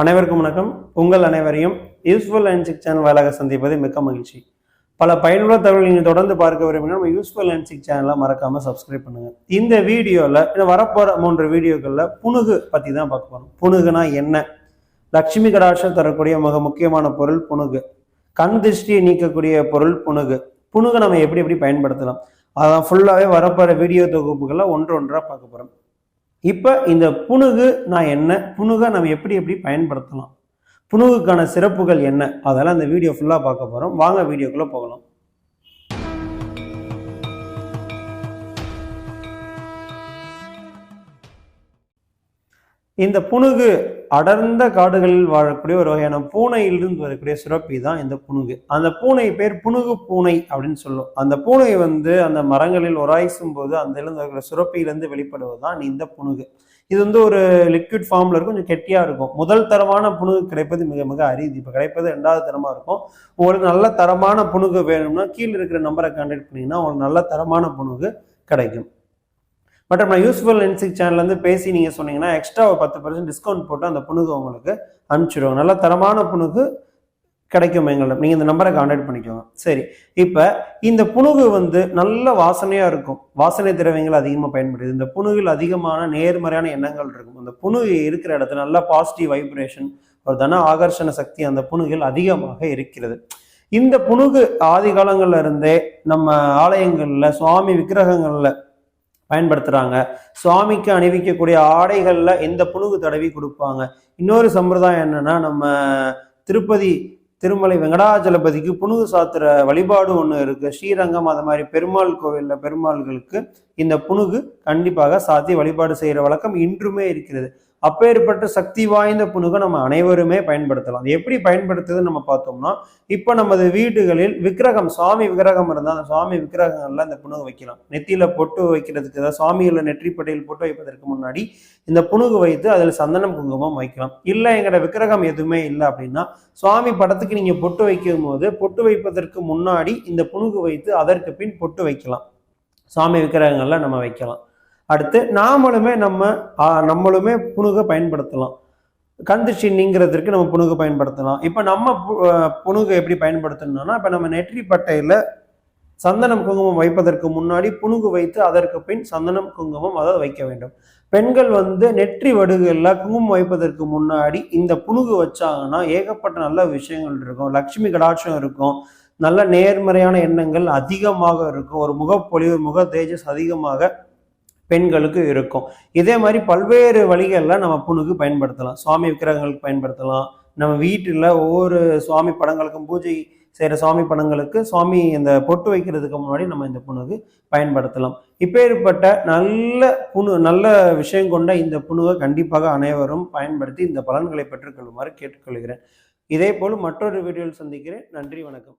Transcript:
அனைவருக்கும் வணக்கம். உங்கள் அனைவரையும் யூஸ்ஃபுல் அண்ட் சிக் சேனல் வாயிலாக சந்திப்பது மிக்க மகிழ்ச்சி. பல பயனுள்ள தகவல் நீங்கள் தொடர்ந்து பார்க்க விரும்பினா நம்ம யூஸ்ஃபுல் அண்ட் சிக் சேனலை மறக்காமல் சப்ஸ்கிரைப் பண்ணுங்கள் இந்த வீடியோவில் இன்னும் வரப்போகிற மூன்று வீடியோக்களில் புணுகு பற்றி தான் பார்க்க போகிறோம் புணுகுனா என்ன? லட்சுமி கடாட்சம் தரக்கூடிய மிக முக்கியமான பொருள் புணுகு கண் திருஷ்டியை நீக்கக்கூடிய பொருள் புணுகு புணுகை நம்ம எப்படி எப்படி பயன்படுத்தலாம்? அதான் ஃபுல்லாகவே வரப்போகிற வீடியோ தொகுப்புகளில் ஒன்று ஒன்றாக பார்க்க போகிறோம் இப்போ இந்த புணுகு நான் என்ன? புணுகை நம்ம எப்படி எப்படி பயன்படுத்தலாம்? புணுகுக்கான சிறப்புகள் என்ன? அதெல்லாம் இந்த வீடியோ ஃபுல்லாக பார்க்க போகிறோம் வாங்க வீடியோக்குள்ளே போகலாம். இந்த புணுகு அடர்ந்த காடுகளில் வாழக்கூடிய ஒரு வகையான பூனையிலிருந்து வரக்கூடிய சுரப்பி தான் இந்த புணுகு அந்த பூனை பேர் புணுகு பூனை அப்படின்னு சொல்லும். அந்த பூனை வந்து அந்த மரங்களில் உராய்ச்சும் போது அந்த இருந்து இருக்கிற சுரப்பியிலிருந்து வெளிப்படுவது தான் இந்த புணுகு இது வந்து ஒரு லிக்விட் ஃபார்ம்ல இருக்கும் கொஞ்சம் கெட்டியா இருக்கும். முதல் தரமான புணுகு கிடைப்பது மிக மிக அரிது. இப்போ கிடைப்பது ரெண்டாவது தரமா இருக்கும். உங்களுக்கு நல்ல தரமான புணுகு வேணும்னா கீழே இருக்கிற நம்பரை கான்டாக்ட் பண்ணீங்கன்னா உங்களுக்கு நல்ல தரமான புணுகு கிடைக்கும். பட் நம்ம யூஸ்ஃபுல் இன்சிக் சேனல்லேருந்து பேசி நீங்கள் சொன்னீங்கன்னா எக்ஸ்ட்ரா ஒரு பத்து பர்சன்ட் டிஸ்கவுண்ட் போட்டு அந்த புணுகு உங்களுக்கு அனுப்பிச்சிடுவோம் நல்ல தரமான புணுகு கிடைக்கும் எங்களிடம் நீங்கள் இந்த நம்பரை காண்டாக்ட் பண்ணிக்கோங்க. சரி இப்போ இந்த புணுகு வந்து நல்ல வாசனையாக இருக்கும். வாசனை திரவியங்கள் அதிகமாக பயன்படுது. இந்த புணுகில் அதிகமான நேர்மறையான எண்ணங்கள் இருக்கும். அந்த புணுகு இருக்கிற இடத்துல நல்ல பாசிட்டிவ் வைப்ரேஷன் ஒரு தன ஆகர்ஷண சக்தி அந்த புணுகில் அதிகமாக இருக்கிறது. இந்த புணுகு ஆதி காலங்கள்ல இருந்தே நம்ம ஆலயங்களில் சுவாமி விக்கிரகங்களில் பயன்படுத்துகிறாங்க சுவாமிக்கு அணிவிக்கக்கூடிய ஆடைகளில் எந்த புணுகு தடவி கொடுப்பாங்க. இன்னொரு சம்பிரதாயம் என்னென்னா நம்ம திருப்பதி திருமலை வெங்கடாஜலபதிக்கு புணுகு சாத்திர வழிபாடு ஒன்று இருக்குது ஸ்ரீரங்கம் அது மாதிரி பெருமாள் கோவிலில் பெருமாள்களுக்கு இந்த புணுகு கண்டிப்பாக சாத்தி வழிபாடு செய்கிற வழக்கம் இன்றுமே இருக்கிறது. அப்பேற்பட்ட சக்தி வாய்ந்த புணுகை நம்ம அனைவருமே பயன்படுத்தலாம். அது எப்படி பயன்படுத்துதுன்னு நம்ம பார்த்தோம்னா இப்போ நமது வீடுகளில் விக்கிரகம் சுவாமி விக்கிரகம் இருந்தால் அந்த சுவாமி விக்கிரகங்கள்ல இந்த புணுகு வைக்கலாம். நெத்தியில பொட்டு வைக்கிறதுக்கு ஏதாவது சுவாமிகளை நெற்றி பட்டையில் பொட்டு வைப்பதற்கு முன்னாடி இந்த புணுகு வைத்து அதில் சந்தனம் குங்குமம் வைக்கலாம். இல்லை எங்களோட விக்கிரகம் எதுவுமே இல்லை அப்படின்னா சுவாமி படத்துக்கு நீங்கள் பொட்டு வைக்கும் போது பொட்டு வைப்பதற்கு முன்னாடி இந்த புணுகு வைத்து அதற்கு பின் பொட்டு வைக்கலாம். சுவாமி விக்கிரகங்கள்ல நம்ம வைக்கலாம். அடுத்து நாமளுமே நம்ம நம்மளுமே புணுகை பயன்படுத்தலாம். கந்து சின்னிங்கிறதுக்கு நம்ம புணுக பயன்படுத்தலாம். இப்போ நம்ம பு- எப்படி பயன்படுத்தணும்னா இப்போ நம்ம நெற்றி பட்டையில் சந்தனம் குங்குமம் வைப்பதற்கு முன்னாடி புணுகு வைத்து அதற்கு பின் சந்தனம் குங்குமம் அதை வைக்க வேண்டும். பெண்கள் வந்து நெற்றி வடுகளில் குங்குமம் வைப்பதற்கு முன்னாடி இந்த புணுகு வச்சாங்கன்னா ஏகப்பட்ட நல்ல விஷயங்கள் இருக்கும். லக்ஷ்மி கடாட்சம் இருக்கும். நல்ல நேர்மறையான எண்ணங்கள் அதிகமாக இருக்கும். ஒரு முகப்பொலிவு முக தேஜஸ் அதிகமாக பெண்களுக்கு இருக்கும். இதே மாதிரி பல்வேறு வழிகளில் நம்ம புண்ணுக்கு பயன்படுத்தலாம். சுவாமி விக்கிரகங்களுக்கு பயன்படுத்தலாம். நம்ம வீட்டில் ஒவ்வொரு சுவாமி படங்களுக்கும் பூஜை செய்கிற சுவாமி படங்களுக்கு சுவாமி இந்த பொட்டு வைக்கிறதுக்கு முன்னாடி நம்ம இந்த புணுகு பயன்படுத்தலாம். இப்பேற்பட்ட நல்ல புணு நல்ல விஷயம் கொண்ட இந்த புணுகை கண்டிப்பாக அனைவரும் பயன்படுத்தி இந்த பலன்களை பெற்றுக்கொள்ளுமாறு கேட்டுக்கொள்கிறேன். இதே போல் மற்றொரு வீடியோவில் சந்திக்கிறேன். நன்றி வணக்கம்.